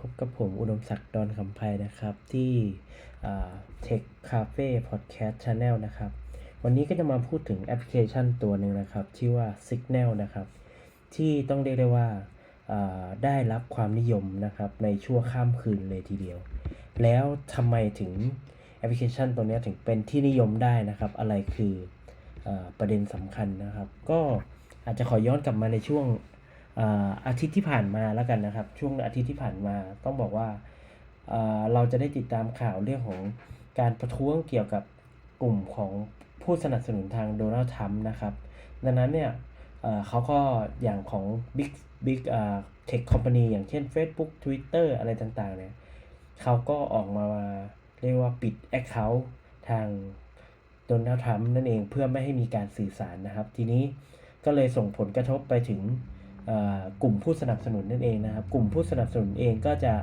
พบกับผมอุดมศักดิ์ดอนคำไพนะครับ ที่ Tech Cafe Podcast Channel นะครับ วันนี้ก็จะมาพูดถึงแอปพลิเคชันตัวหนึ่งนะครับ ชื่อว่า Signal นะครับ ที่ต้องเรียกได้ว่าได้รับความนิยมนะครับในชั่วข้ามคืนเลยทีเดียว แล้วทำไมถึงแอปพลิเคชันตัวนี้ถึงเป็นที่นิยมได้นะครับ อะไรคืออประเด็นสำคัญนะครับ ก็อาจจะขอย้อนกลับมาในช่วง อาทิตย์ที่ผ่านมาแล้วกันนะครับ ช่วงอาทิตย์ที่ผ่านมาต้องบอกว่าเราจะได้ติดตามข่าวเรื่องของการประท้วงเกี่ยวกับกลุ่มของผู้สนับสนุนทางโดนัลด์ทรัมป์นะครับ ดังนั้นเนี่ยเขาก็อย่างของ Big Big อ่า Tech Company อย่างเช่น Facebook Twitter อะไรต่างๆเนี่ยเขาก็ออกมาเรียกว่าปิด Account ทางโดนัลด์ทรัมป์นั่นเองเพื่อไม่ให้มีการสื่อสารนะครับ ทีนี้ก็เลยส่งผลกระทบไปถึง กลุ่มผู้สนับสนุนนั่นเองนะครับ กลุ่มผู้สนับสนุนเองก็จะ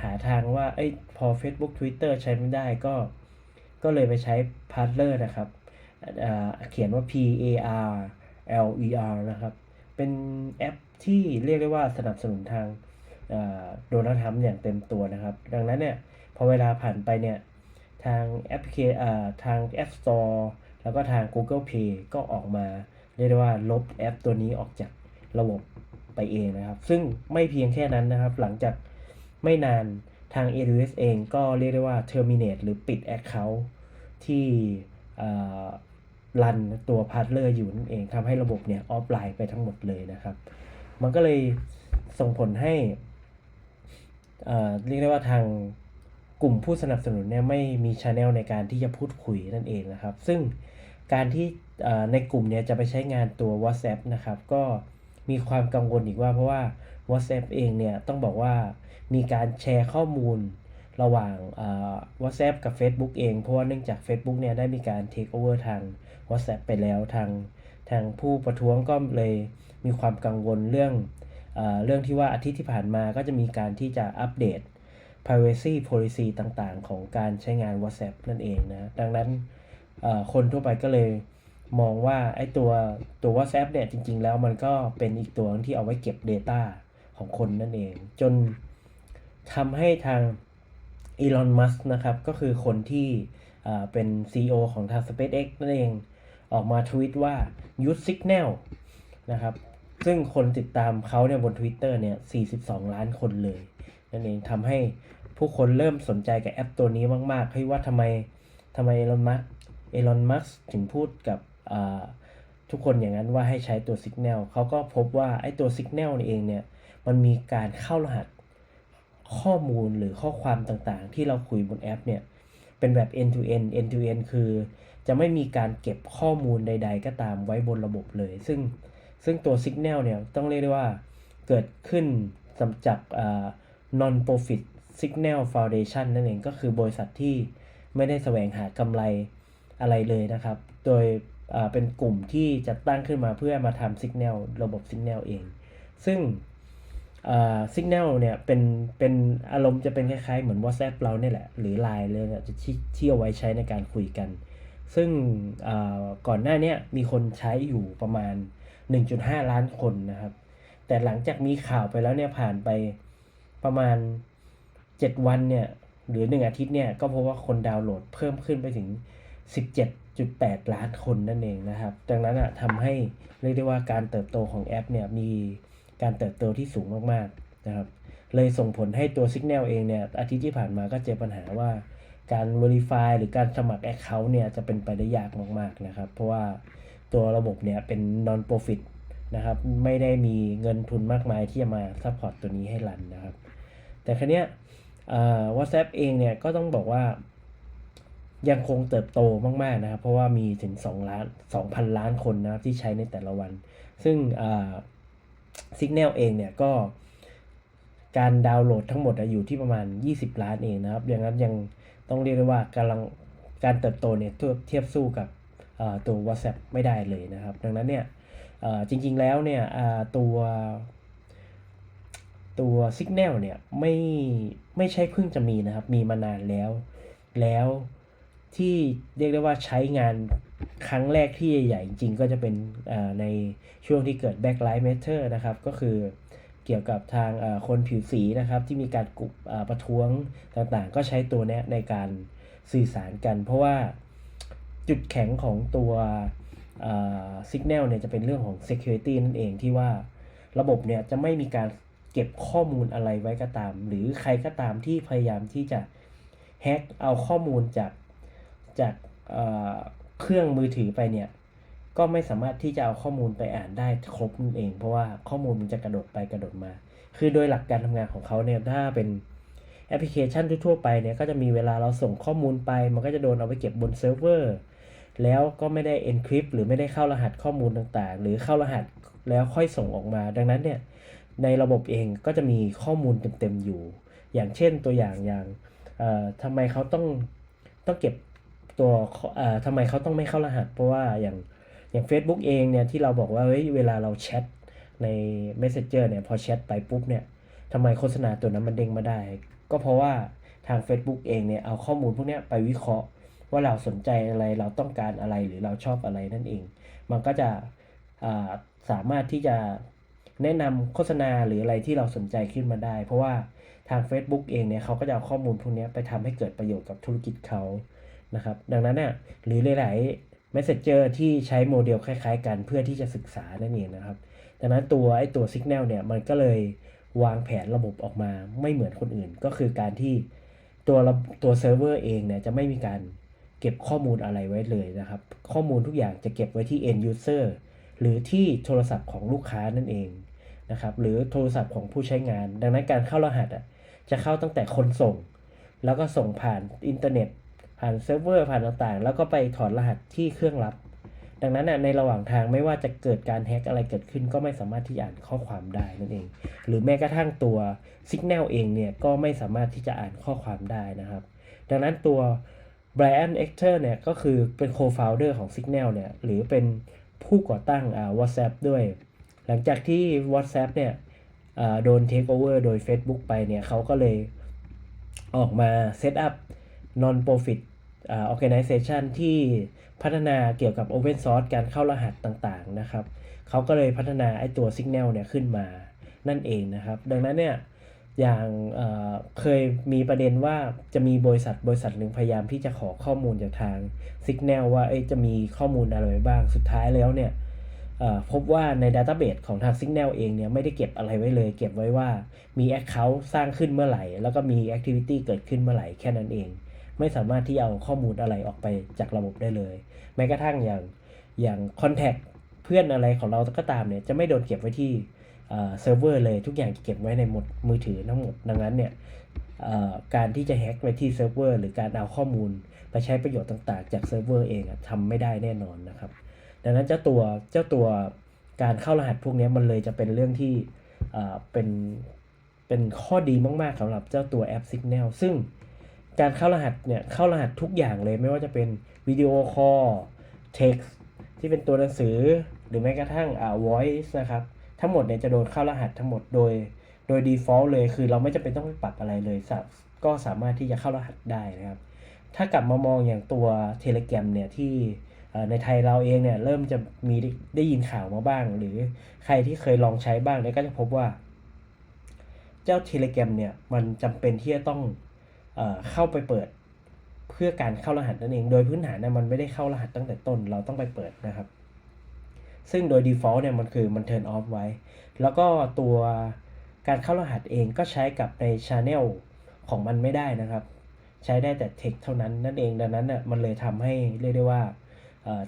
หาทางว่าอพอ Facebook Twitter ใช้ไม่ได้ก็ ก็เลยไปใช้ Parler นะครับเขียนว่า P A R L E R นะครับ เป็นแอปที่เรียกได้ว่าสนับสนุนทางโดนัลด์ทรัมป์อย่างเต็มตัวนะครับ ดังนั้นเนี่ยพอเวลาผ่านไปเนี่ยทางแอปพลิเคทาง App Store แล้วก็ทาง Google Play ก็ออกมา เรียกได้ว่าลบแอปตัวนี้ออกจาก ระบบไปเองนะครับ ซึ่งไม่เพียงแค่นั้นนะครับ หลังจากไม่นานทาง AWS เองก็เรียกได้ว่า terminate หรือปิด Account ที่รันตัว Partner อร์อยู่นั่นเองทำให้ระบบเนี่ยออฟไลน์ไปทั้งหมดเลยนะครับ มันก็เลยส่งผลให้เรียกได้ว่าทางกลุ่มผู้สนับสนุนเนี่ยไม่มีช anel ในการที่จะพูดคุยนั่นเองนะครับ ซึ่งการที่ในกลุ่มเนี่ยจะไปใช้งานตัว WhatsApp นะครับ ก็ มีความกังวลอีกว่าเพราะว่า WhatsApp เองเนี่ยต้องบอกว่ามีการแชร์ข้อมูลระหว่าง WhatsApp กับ Facebook เอง เพราะว่าเนื่องจาก Facebook เนี่ยได้มีการ take over ทาง WhatsApp ไปแล้วทางทางผู้ประท้วงก็เลยมีความกังวลเรื่องเอเรื่องที่ว่าอาทิตย์ที่ผ่านมาก็จะมีการที่จะอัปเดต privacy policy ต่างๆ ของการใช้งาน WhatsApp นั่นเองนะ ดังนั้นคนทั่วไปก็เลย มองว่าไอ้ตัวตัว WhatsApp เนี่ยจริง ๆ แล้วมันก็เป็นอีกตัวที่เอาไว้เก็บ Data ของคนนั่นเอง จนทำให้ทางอีลอนมัสนะครับ ก็คือคนที่อ่าเป็น CEO ของทาง SpaceX นั่นเอง ออกมาทวิตว่า use signal นะครับ ซึ่งคนติดตามเขาเนี่ยบน Twitter เนี่ย 42 ล้านคนเลย นั่นเองทำให้ผู้คนเริ่มสนใจกับแอปตัวนี้มากๆเฮ้ยว่าทำไมทำไมเอลอนมัสเอลอนมัสถึงพูดกับ ทุกคนอย่างนั้นว่าให้ใช้ตัว Signal เขาก็พบว่าไอ้ตัว Signal นี่เองเนี่ยมันมีการเข้ารหัสข้อมูลหรือข้อความต่างๆ ที่เราคุยบนแอปเนี่ยเป็นแบบ end to end end to end คือ จะไม่มีการเก็บข้อมูลใด ๆ ก็ตามไว้บนระบบเลย ซึ่งซึ่งตัว Signal เนี่ยต้องเรียกได้ว่าเกิดขึ้นสำจาก non-profit signal foundation นั่นเองก็คือบริษัทที่ไม่ได้แสวงหากำไรอะไรเลยนะครับ โดย เป็นกลุ่มที่จะตั้งขึ้นมาเพื่อมาทำ signal ระบบ signal เอง ซึ่ง signal เนี่ยเป็นเป็นอารมณ์จะเป็นคล้ายๆ เหมือน WhatsApp เราเนี่ยแหละ หรือ Line เลยจะที่เอาไว้ใช้ในการคุยกัน ซึ่งก่อนหน้านี้มีคนใช้อยู่ประมาณ 1.5 ล้านคนนะครับ แต่หลังจากมีข่าวไปแล้วเนี่ยผ่านไปประมาณ 7 วันเนี่ยหรือ 1 อาทิตย์เนี่ยก็พบว่าคนดาวน์โหลดเพิ่มขึ้นไปถึง 1.8 ล้านคนนั่นเองนะครับ ดังนั้นอะทำให้เรียกได้ว่าการเติบโตของแอปเนี่ยมีการเติบโตที่สูงมากๆนะครับ เลยส่งผลให้ตัว Signal เองเนี่ยอาทิตย์ที่ผ่านมาก็เจอปัญหาว่าการ Verify หรือการสมัคร Account เนี่ยจะเป็นไปได้ยากมากๆนะครับ เพราะว่าตัวระบบเนี่ยเป็น non profit นะครับ ไม่ได้มีเงินทุนมากมายที่จะมาซัพพอร์ตตัวนี้ให้รันนะครับ แต่ครั้นี้ WhatsApp เองเนี่ยก็ต้องบอกว่า ยังคงเติบโตมาก ๆ นะครับ เพราะว่ามีถึง2ล้าน2,000 ล้านคนนะครับที่ใช้ในแต่ละวัน ซึ่ง Signal เองเนี่ยก็การดาวน์โหลดทั้งหมดอยู่ที่ประมาณ 20 ล้านเองนะครับอย่างนั้นยังต้องเรียกได้ว่ากำลังการเติบโตเนี่ยเทียบสู้กับตัว WhatsApp ไม่ได้เลยนะครับ ดังนั้นเนี่ยจริงๆแล้วเนี่ยตัวตัว Signal เนี่ยไม่ไม่ใช่เพิ่งจะมีนะครับ มีมานานแล้วแล้ว ที่เรียกได้ว่าใช้งานครั้งแรกที่ใหญ่ๆจริงก็จะเป็นในช่วงที่เกิด Black Lives Matter นะครับ ก็คือเกี่ยวกับทางคนผิวสีนะครับ ที่มีการกลุ่มประท้วงต่างๆ ก็ใช้ตัวนี้ในการสื่อสารกัน เพราะว่าจุดแข็งของตัวเอ่อ Signal เนี่ยจะเป็นเรื่องของ Security นั่นเองที่ว่าระบบเนี่ยจะไม่มีการเก็บข้อมูลอะไรไว้ก็ตาม หรือใครก็ตามที่พยายามที่จะแฮ็กเอาข้อมูลจาก จากเเครื่องมือถือไปเนี่ยก็ไม่สามารถที่จะเอาข้อมูลไปอ่านได้ครบนั่นเอง เพราะว่าข้อมูลมันจะกระโดดไปกระโดดมา คือโดยหลักการทำงานของเขาเนี่ยถ้าเป็นแอปพลิเคชันทั่วไปเนี่ยก็จะมีเวลาเราส่งข้อมูลไป มันก็จะโดนเอาไปเก็บบนเซิร์ฟเวอร์แล้วก็ไม่ได้ encrypt หรือไม่ได้เข้ารหัสข้อมูลต่างๆ หรือเข้ารหัสแล้วค่อยส่งออกมา ดังนั้นเนี่ยในระบบเองก็จะมีข้อมูลเต็มๆอยู่ อย่างเช่นตัวอย่างอย่างทำไมเขาต้องต้องเก็บ ตัวเอ่อทำไมเขาต้องไม่เข้ารหัส เพราะว่าอย่างอย่าง Facebook เองเนี่ยที่เราบอกว่าเฮ้ยเวลาเราแชทใน Messenger เนี่ยพอแชทไปปุ๊บเนี่ยทำไมโฆษณาตัวนั้นมันเด้งมาได้ ก็เพราะว่าทาง Facebook เองเนี่ยเอาข้อมูลพวกนี้ไปวิเคราะห์ ว่าเราสนใจอะไรเราต้องการอะไรหรือเราชอบอะไรนั่นเอง มันก็จะอ่าสามารถที่จะแนะนำโฆษณาหรืออะไรที่เราสนใจขึ้นมาได้ เพราะว่าทาง Facebook เองเนี่ยเขาก็จะเอาข้อมูลพวกนี้ไปทำให้เกิดประโยชน์กับธุรกิจเขา นะครับ ดังนั้นน่ะหรือหลาย ๆ Messenger ที่ใช้โมเดลคล้าย ๆ กันเพื่อที่จะศึกษานั่นเองนะครับ ดังนั้นตัวไอ้ตัว Signal เนี่ยมันก็เลยวางแผนระบบออกมาไม่เหมือนคนอื่น ก็คือการที่ตัวระตัวเซิร์ฟเวอร์เองเนี่ยจะไม่มีการเก็บข้อมูลอะไรไว้เลยนะครับ ข้อมูลทุกอย่างจะเก็บไว้ที่ end user หรือที่โทรศัพท์ของลูกค้านั่นเองนะครับ หรือโทรศัพท์ของผู้ใช้งาน ดังนั้นการเข้ารหัสอะจะเข้าตั้งแต่คนส่ง แล้วก็ส่งผ่านอินเทอร์เน็ต ผ่านเซิร์ฟเวอร์ผ่านต่างๆ แล้วก็ไปถอนรหัสที่เครื่องรับ ดังนั้นในระหว่างทางไม่ว่าจะเกิดการแฮ็กอะไรเกิดขึ้น ก็ไม่สามารถที่จะอ่านข้อความได้นั่นเอง หรือแม้กระทั่งตัว Signal เองเนี่ยก็ไม่สามารถที่จะอ่านข้อความได้นะครับ ดังนั้นตัว Brian Ector เนี่ยก็คือเป็น co-founder ของ Signal เนี่ยหรือเป็นผู้ก่อตั้งอ่า WhatsApp ด้วย หลังจากที่ WhatsApp เนี่ยโดน take over โดย Facebook ไปเนี่ยเขาก็เลยออกมา set up non-profit อ่า organization ที่พัฒนาเกี่ยวกับ open source การเข้ารหัสต่างๆนะครับเขาก็เลยพัฒนาไอ้ตัว Signal เนี่ยขึ้นมานั่นเองนะครับ ดังนั้นเนี่ยอย่างเเคยมีประเด็นว่าจะมีบริษัทบริษัทหนึ่งพยายามที่จะขอข้อมูลจากทาง Signal ว่าจะมีข้อมูลอะไรบ้างสุดท้ายแล้วเนี่ยพบว่าใน Database ของทาง Signal เองเนี่ยไม่ได้เก็บอะไรไว้เลย เก็บไว้ว่ามี Account สร้างขึ้นเมื่อไหร่ แล้วก็มี Activity เกิดขึ้นเมื่อไหร่แค่นั้นเอง ไม่สามารถที่เอาข้อมูลอะไรออกไปจากระบบได้เลย แม้กระทั่งอย่างอย่าง Contact เพื่อนอะไรของเราก็ตามเนี่ยจะไม่โดนเก็บไว้ที่เซิร์ฟเวอร์เลยทุกอย่างจะเก็บไว้ในหมดมือถือทั้งหมดดังนั้นเนี่ยการที่จะแฮ็กไปที่เซิร์ฟเวอร์หรือการเอาข้อมูลไปใช้ประโยชน์ต่าง ๆ จากเซิร์ฟเวอร์เองอะทำไม่ได้แน่นอนนะครับ ดังนั้นเจ้าตัวเจ้าตัวการเข้ารหัสพวกนี้มันเลยจะเป็นเรื่องที่เอ่อเป็นเป็นข้อดีมาก ๆสำหรับเจ้าตัวแอป Signal ซึ่ง การเข้ารหัสเนี่ยเข้ารหัสทุกอย่างเลยไม่ว่าจะเป็นวิดีโอคอล text ที่เป็นตัวหนังสือหรือแม้กระทั่งอ่า voice นะครับ ทั้งหมดเนี่ยจะโดนเข้ารหัสทั้งหมดโดย โดย default เลยคือเราไม่จำเป็นต้องไปปรับอะไรเลยสับก็สามารถที่จะเข้ารหัสได้นะครับ ถ้ากลับมามองอย่างตัว Telegram เนี่ยที่ในไทยเราเองเนี่ยเริ่มจะมีได้ได้ยินข่าวมาบ้าง หรือใครที่เคยลองใช้บ้างเนี่ยก็จะพบว่า เจ้า Telegram เนี่ยมันจำเป็นที่จะต้อง เข้าไปเปิดเพื่อการเข้ารหัสนั่นเอง โดยพื้นฐานเนี่ยมันไม่ได้เข้ารหัสตั้งแต่ต้น เราต้องไปเปิดนะครับ ซึ่งโดย default เนี่ยมันคือมัน turn off ไว้ แล้วก็ตัวการเข้ารหัสเองก็ใช้กับใน channel ของมันไม่ได้นะครับ ใช้ได้แต่ text เท่านั้นนั่นเองดังนั้นน่ะมันเลยทำให้เรียกได้ว่า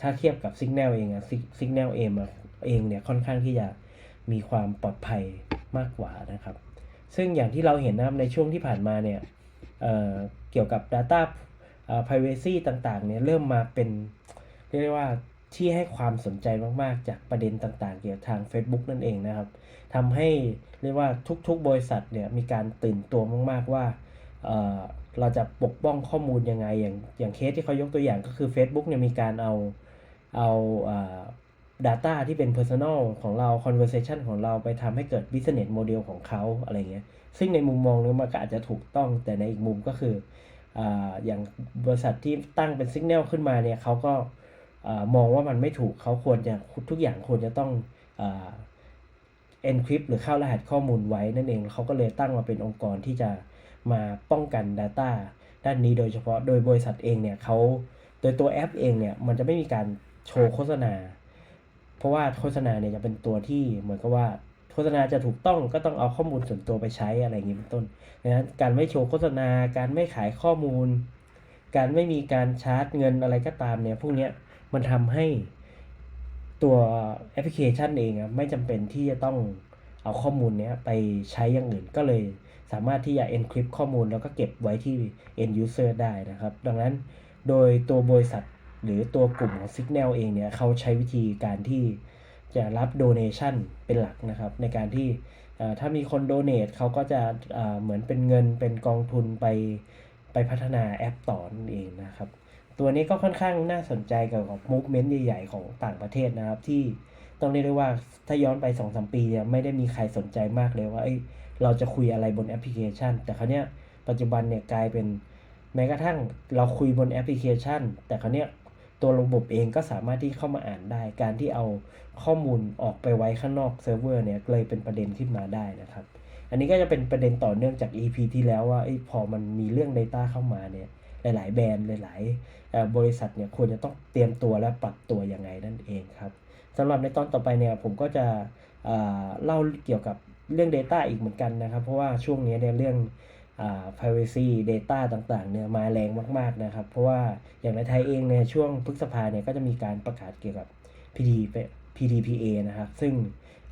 ถ้าเทียบกับ Signal เองอะ Sig- Signal เองอะเองเนี่ยค่อนข้างที่จะมีความปลอดภัยมากกว่านะครับ ซึ่งอย่างที่เราเห็นนะครับในช่วงที่ผ่านมาเนี่ย เเกี่ยวกับ Data privacy ต่างๆเนี่ยเริ่มมาเป็นเรียกได้ว่าที่ให้ความสนใจมากๆ จากประเด็นต่างๆ เกี่ยวกับทาง Facebook นั่นเองนะครับทำให้เรียกว่าทุกๆ บริษัทเนี่ยมีการตื่นตัวมากๆว่าเเราจะปกป้องข้อมูลยังไงอย่างอย่างเคสที่เขายกตัวอย่างก็คือ Facebook เนี่ยมีการเอาเอาเอ่อ Data ที่เป็น Personal ของเรา Conversation ของเราไปทำให้เกิด Business Model ของเขาอะไรเงี้ย ซึ่งในมุมมองนึงมันก็อาจจะถูกต้องแต่ในอีกมุมก็คือออย่างบริษัทที่ตั้งเป็น Signal ขึ้นมาเนี่ยเขาก็มองว่ามันไม่ถูกเขาควรจะทุกอย่างควรจะต้องอา encrypt หรือเข้ารหัสข้อมูลไว้นั่นเองเขาก็เลยตั้งมาเป็นองค์กรที่จะมาป้องกัน Data ด้านนี้โดยเฉพาะโดยบริษัทเองเนี่ยเขาโดยตัวแอปเองเนี่ยมันจะไม่มีการโชว์โฆษณา เพราะว่าโฆษณาเนี่ยจะเป็นตัวที่เหมือนกับว่าโฆษณาจะถูกต้องก็ต้องเอาข้อมูลส่วนตัวไปใช้อะไรอย่างนี้เป็นต้นดังนั้นการไม่โชว์โฆษณา การไม่ขายข้อมูล การไม่มีการชาร์จเงินอะไรก็ตามเนี่ยพวกเนี้ยมันทำให้ตัวแอปพลิเคชันเองไม่จำเป็นที่จะต้องเอาข้อมูลเนี้ยไปใช้อย่างอื่นก็เลยสามารถที่จะ encrypt ข้อมูลแล้วก็เก็บไว้ที่ end user ได้นะครับ ดังนั้นโดยตัวบริษัท หรือตัวกลุ่มของ Signal เองเนี่ยเขาใช้วิธีการที่จะรับ donation เป็นหลักนะครับ ในการที่ถ้ามีคน donate เขาก็จะเอ่อเหมือนเป็นเงินเป็นกองทุนไปไปพัฒนาแอปต่อนั่นเองนะครับ ตัวนี้ก็ค่อนข้างน่าสนใจเกี่ยวกับ movement ใหญ่ๆ ของต่างประเทศนะครับ ที่ต้องเรียกได้ว่าถ้าย้อนไป2อสปีเนี่ยไม่ได้มีใครสนใจมากเลยว่าเเราจะคุยอะไรบนแอปพลิเคชัน แต่คราวเนี้ยปัจจุบันเนี่ยกลายเป็นแม้กระทั่งเราคุยบนแอปพลิเคชัน แต่คราวเนี้ย ตัวระบบเองก็สามารถที่เข้ามาอ่านได้ การที่เอาข้อมูลออกไปไว้ข้างนอกเซิร์ฟเวอร์เนี่ยเลยเป็นประเด็นขึ้นมาได้นะครับ อันนี้ก็จะเป็นประเด็นต่อเนื่องจาก EP ที่แล้วว่าอ้พอมันมีเรื่อง Data เข้ามาเนี่ยหลาย ๆ แบรนด์หลาย ๆ บริษัทเนี่ยควรจะต้องเตรียมตัวและปรับตัวยังไงนั่นเองครับสำหรับในตอนต่อไปเนี่ยผมก็จะเเล่าเกี่ยวกับเรื่อง Data อีกเหมือนกันนะครับ เพราะว่าช่วงนี้เนี่ยเรื่อง privacy data ต่างๆเนี่ยมาแรงมาก ๆนะครับ เพราะว่าอย่างในไทยเองเนี่ยช่วงพฤษภาเนี่ยก็จะมีการประกาศเกี่ยวกับ PD PDPA นะครับ ซึ่ง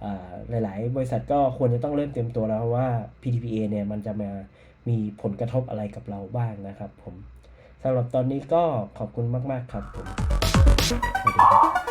อ่าหลายๆ บริษัทก็ควรจะต้องเริ่มเตรียมตัวแล้วว่า PDPA เนี่ยมันจะมามีผลกระทบอะไรกับเราบ้างนะครับผมสำหรับตอนนี้ก็ขอบคุณมาก ๆ ครับผมสวัสดีครับ